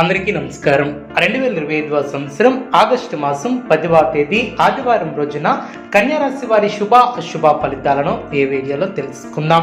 అందరికీ నమస్కారం. రెండు వేల ఇరవై ఐదవ సంవత్సరం ఆగస్టు మాసం పదివ తేదీ ఆదివారం రోజున కన్యారాశి వారి శుభ అశుభ ఫలితాలను ఏ వీడియోలో తెలుసుకుందాం.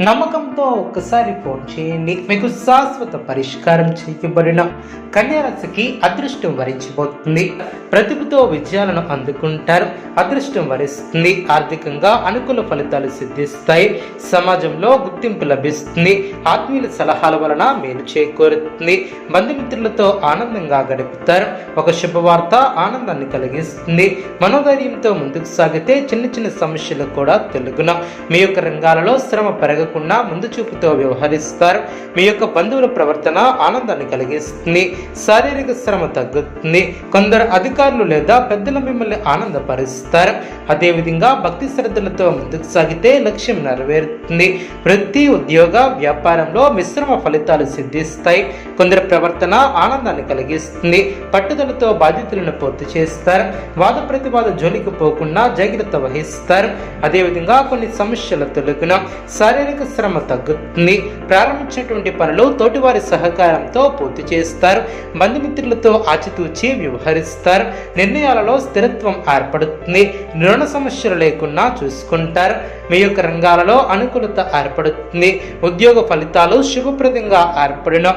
నమ్మకంతో ఒక్కసారి ఫోన్ చేయండి. మీకు శాశ్వత పరిష్కారం చేయబడిన కన్యారాశికి అదృష్టం వరించబోతుంది ప్రతిభతో విజయాలను అందుకుంటారు. అదృష్టం వరిస్తుంది. ఆర్థికంగా అనుకూల ఫలితాలు సిద్ధిస్తాయి. సమాజంలో గుర్తింపు లభిస్తుంది. ఆత్మీయుల సలహాల వలన మేలు చేకూరుతుంది. బంధుమిత్రులతో ఆనందంగా గడుపుతారు. ఒక శుభవార్త ఆనందాన్ని కలిగిస్తుంది. మనోధైర్యంతో ముందుకు సాగితే చిన్న చిన్న సమస్యలు కూడా తెలుగున. మీ యొక్క రంగాలలో శ్రమ పెరగకుండా ముందు చూపుతో వ్యవహరిస్తారు. మీ యొక్క బంధువుల ప్రవర్తన ఆనందాన్ని కలిగిస్తుంది. శారీరక శ్రమ తగ్గుతుంది. కొందరు అధికారులు లేదా పెద్దలు మిమ్మల్ని ఆనందపరుస్తారు. అదేవిధంగా భక్తి శ్రద్ధలతో ముందుకు సాగితే లక్ష్యం నెరవేరుతుంది. వృత్తి ఉద్యోగ వ్యాపారంలో మిశ్రమ ఫలితాలు సిద్ధిస్తాయి. కొందరి ప్రవర్తన ఆనందాన్ని కలిగిస్తుంది. పట్టుదలతో బాధ్యతలను పూర్తి చేస్తారు. వాద ప్రతివాద జోలికి పోకుండా జాగ్రత్త వహిస్తారు. అదేవిధంగా కొన్ని సమస్యల తొలగిన శారీరక శ్రమ తగ్గుతుంది. ప్రారంభించినటువంటి పనులు తోటివారి సహకారంతో పూర్తి చేస్తారు. బంధుమిత్రులతో ఆచితూచి వ్యవహరిస్తారు. నిర్ణయాలలో స్థిరత్వం ఏర్పడుతుంది. రుణ సమస్యలు లేకుండా చూసుకుంటారు. మీ యొక్క రంగాలలో అనుకూలత ఏర్పడుతుంది. ఉద్యోగ ఫలితాలు శుభప్రదంగా ఏర్పడిన.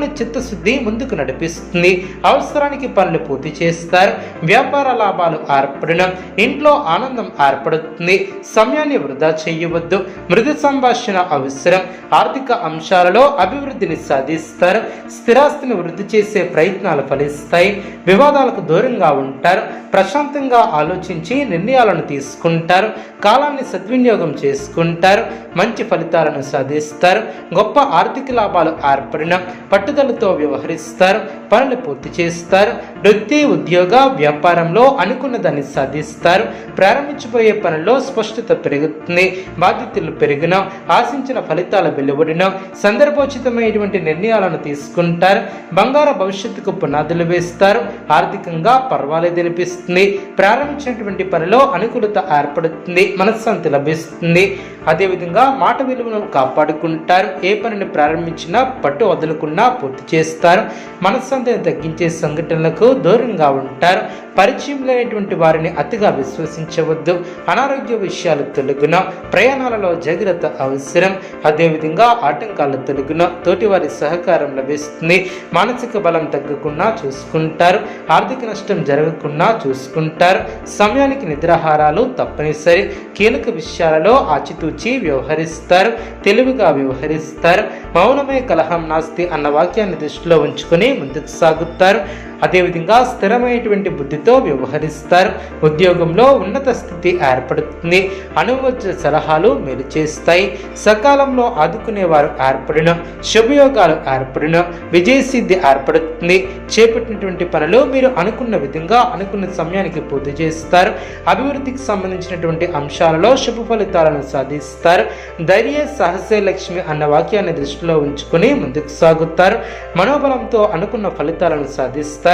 మీలోని చిత్తశుద్ధి ముందుకు నడిపిస్తుంది. అవసరానికి పనులు పూర్తి చేస్తారు. వ్యాపార లాభాలు ఏర్పడిన ఇంట్లో ఆనందం ఏర్పడుతుంది. సమయాన్ని వృధా చేయవద్దు. మృదు సంభాషణ అవసరం. ఆర్థిక అంశాలలో అభివృద్ధిని సాధిస్తారు. స్థిరాస్తిని వృద్ధి చేసే ప్రయత్నాలు ఫలిస్తాయి. వివాదాలకు దూరంగా ఉంటారు. ప్రశాంతంగా ఆలోచించి నిర్ణయాలను తీసుకుంటారు. కాలాన్ని సద్వినియోగం చేసుకుంటారు. మంచి ఫలితాలను సాధిస్తారు. గొప్ప ఆర్థిక లాభాలు ఏర్పడిన పట్టుదలతో వ్యవహరిస్తారు పనులు పూర్తి చేస్తారు వృత్తి ఉద్యోగ వ్యాపారంలో అనుకున్న దాన్ని సాధిస్తారు. ప్రారంభించబోయే పనుల్లో స్పష్టత పెరుగుతుంది బాధ్యతలు పెరిగిన ఆశించిన ఫలితాలు వెలువడిన సందర్భోచితమైనటువంటి నిర్ణయాలను తీసుకుంటారు బంగారు భవిష్యత్తుకు పునాదులు వేస్తారు ఆర్థికంగా పర్వాలేదనిపిస్తుంది ప్రారంభించినటువంటి పనిలో అనుకూలత ఏర్పడుతుంది మనశ్శాంతి లభిస్తుంది. అదేవిధంగా మాట విలువను కాపాడుకుంటారు. ఏ పనిని ప్రారంభించినా పట్టు వదలకుండా పూర్తి చేస్తారు. మనశ్శాంతిని తగ్గించే సంఘటనలకు దూరంగా ఉంటారు. పరిచయం లేనటువంటి వారిని అతిగా విశ్వసించవద్దు. అనారోగ్య విషయాలు తొలగున ప్రయాణాలలో జాగ్రత్త అవసరం. అదేవిధంగా ఆటంకాలు తొలగున తోటివారి సహకారం లభిస్తుంది. మానసిక బలం తగ్గకుండా చూసుకుంటారు. ఆర్థిక నష్టం జరగకుండా చూసుకుంటారు. సమయానికి నిద్రాహారాలు తప్పనిసరి. కీలక విషయాలలో ఆచితూ ఆచితూచి వ్యవహరిస్తారు తెలివిగా వ్యవహరిస్తారు మౌనమే కలహం నాస్తి అన్న వాక్యాన్ని దృష్టిలో ఉంచుకొని ముందుకు సాగుతారు. అదేవిధంగా స్థిరమైనటువంటి బుద్ధితో వ్యవహరిస్తారు. ఉద్యోగంలో ఉన్నత స్థితి ఏర్పడుతుంది. అనువచ్చ సలహాలు మేలు చేస్తాయి. సకాలంలో ఆదుకునేవారు ఏర్పడిన. శుభయోగాలు ఏర్పడిన. విజయసిద్ధి ఏర్పడుతుంది. చేపట్టినటువంటి పనులు మీరు అనుకున్న విధంగా అనుకున్న సమయానికి పూర్తి చేస్తారు. అభివృద్ధికి సంబంధించినటువంటి అంశాలలో శుభ ఫలితాలను సాధిస్తారు. ధైర్య సహసే లక్ష్మి అన్న వాక్యాన్ని దృష్టిలో ఉంచుకొని ముందుకు సాగుతారు. మనోబలంతో అనుకున్న ఫలితాలను సాధిస్తారు.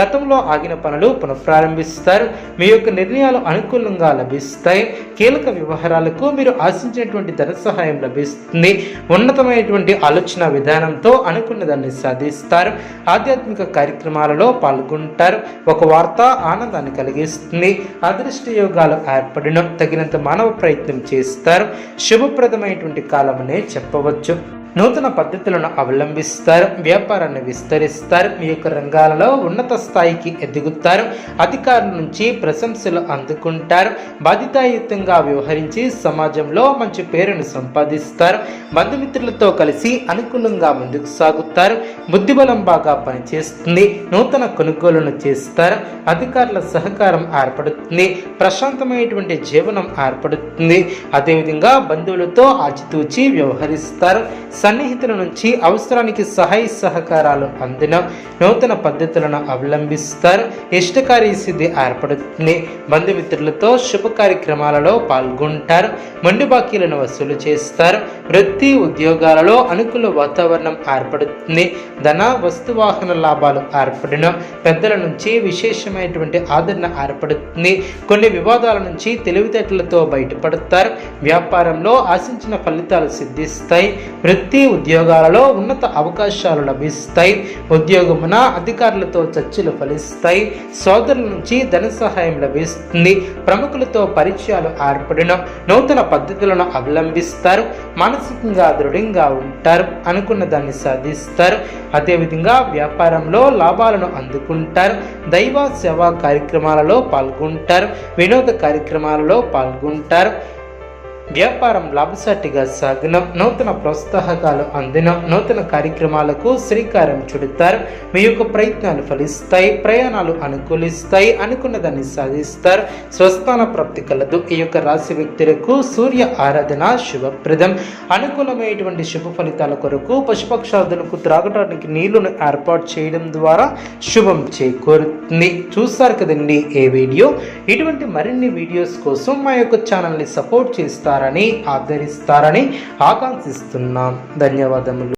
గతంలో ఆగిన పనులు పునఃప్రారంభిస్తారు. మీ యొక్క నిర్ణయాలు అనుకూలంగా లభిస్తాయి. కీలక వ్యవహారాలకు మీరు ఆశించినటువంటి ధన సహాయం లభిస్తుంది. ఉన్నతమైనటువంటి ఆలోచన విధానంతో అనుకున్న దాన్ని సాధిస్తారు. ఆధ్యాత్మిక కార్యక్రమాలలో పాల్గొంటారు. ఒక వార్త ఆనందాన్ని కలిగిస్తుంది. అదృష్ట యోగాలు ఏర్పడిన తగినంత మానవ ప్రయత్నం చేస్తారు. శుభప్రదమైనటువంటి కాలమనే చెప్పవచ్చు. నూతన పద్ధతులను అవలంబిస్తారు వ్యాపారాన్ని విస్తరిస్తారు మీ యొక్క రంగాలలో ఉన్నత స్థాయికి ఎదుగుతారు అధికారుల నుంచి ప్రశంసలు అందుకుంటారు బాధ్యతాయుతంగా వ్యవహరించి సమాజంలో మంచి పేరును సంపాదిస్తారు బంధుమిత్రులతో కలిసి అనుకూలంగా ముందుకు సాగుతారు బుద్ధిబలం బాగా పనిచేస్తుంది నూతన కొనుగోలును చేస్తారు అధికారుల సహకారం ఏర్పడుతుంది ప్రశాంతమైనటువంటి జీవనం ఏర్పడుతుంది అదేవిధంగా బంధువులతో ఆచితూచి వ్యవహరిస్తారు సన్నిహితుల నుంచి అవసరానికి సహాయ సహకారాలు అందిన నూతన పద్ధతులను అవలంబిస్తారు. ఇష్టకార్య సిద్ధి ఏర్పడుతుంది. బంధుమిత్రులతో శుభ కార్యక్రమాలలో పాల్గొంటారు. మండి బాకీలను వసూలు చేస్తారు. వృత్తి ఉద్యోగాలలో అనుకూల వాతావరణం ఏర్పడుతుంది. ధన వస్తువాహన లాభాలు ఏర్పడిన పెద్దల నుంచి విశేషమైనటువంటి ఆదరణ ఏర్పడుతుంది. కొన్ని వివాదాల నుంచి తెలివితేటలతో బయటపడతారు. వ్యాపారంలో ఆశించిన ఫలితాలు సిద్ధిస్తాయి. వృత్తి ఉద్యోగాలలో ఉన్నత అవకాశాలు లభిస్తాయి. ఉద్యోగమున అధికారులతో చర్చలు ఫలిస్తాయి. సోదరుల నుంచి ధన సహాయం లభిస్తుంది. ప్రముఖులతో పరిచయాలు ఏర్పడిన నూతన పద్ధతులను అవలంబిస్తారు. మానసికంగా దృఢంగా ఉంటారు అనుకున్న దాన్ని సాధిస్తారు. అదేవిధంగా వ్యాపారంలో లాభాలను అందుకుంటారు. దైవ సేవా కార్యక్రమాలలో పాల్గొంటారు. వినోద కార్యక్రమాలలో పాల్గొంటారు. వ్యాపారం లాభసాటిగా సాగిన నూతన ప్రోత్సాహకాలు అందిన నూతన కార్యక్రమాలకు శ్రీకారం చుడతారు. మీ యొక్క ప్రయత్నాలు ఫలిస్తాయి ప్రయాణాలు అనుకూలిస్తాయి అనుకున్న దాన్ని సాధిస్తారు. స్వస్థాన ప్రాప్తి కలదు. ఈ యొక్క రాశి వ్యక్తులకు సూర్య ఆరాధన శుభప్రదం. అనుకూలమైనటువంటి శుభ ఫలితాల కొరకు పశుపక్షాదులకు త్రాగడానికి నీళ్ళను ఏర్పాటు చేయడం ద్వారా శుభం చేకూరుతుంది. చూస్తారు కదండి ఏ వీడియో? ఇటువంటి మరిన్ని వీడియోస్ కోసం మా యొక్క ఛానల్ని సపోర్ట్ చేస్తారు? చేస్తారని ఆదరిస్తారని ఆకాంక్షిస్తున్నాం. ధన్యవాదములు.